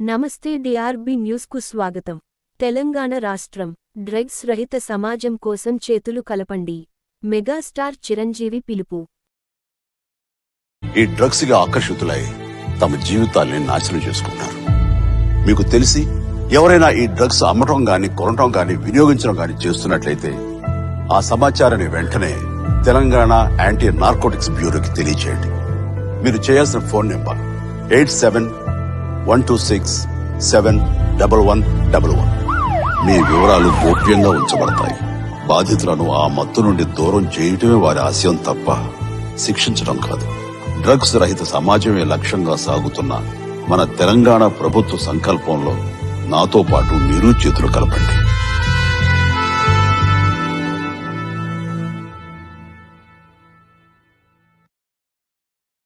నమస్తే డిఆర్బి న్యూస్కు స్వాగతం. తెలంగాణ రాష్ట్రం డ్రగ్స్ రహిత సమాజం కోసం చేతులు కలపండి. మెగాస్టార్ చిరంజీవి పిలుపు. ఈ డ్రగ్స్గా ఆకర్షితులై తమ జీవితాల్ని నాశనం చేసుకున్నారు. మీకు తెలిసి ఎవరైనా ఈ డ్రగ్స్ అమ్మటం గాని కొనటం గాని వినియోగించడం గాని చేస్తున్నట్లయితే ఆ సమాచారాన్ని వెంటనే తెలంగాణ యాంటీ నార్కోటిక్స్ బ్యూరోకి తెలియజేయండి మీరు చేయాల్సిన phone number eight seven one two six seven double one double one మీ వివరాలు గోప్యంగా ఉంచబడతాయి. బాధితులను ఆ మత్తు నుండి దూరం చేయటమే వారి ఆశయం తప్ప శిక్షించడం కాదు. డ్రగ్స్ రహిత సమాజమే లక్ష్యంగా సాగుతున్న మన తెలంగాణ ప్రభుత్వ సంకల్పంలో నాతో పాటు మీరు చేతులు కలపండి.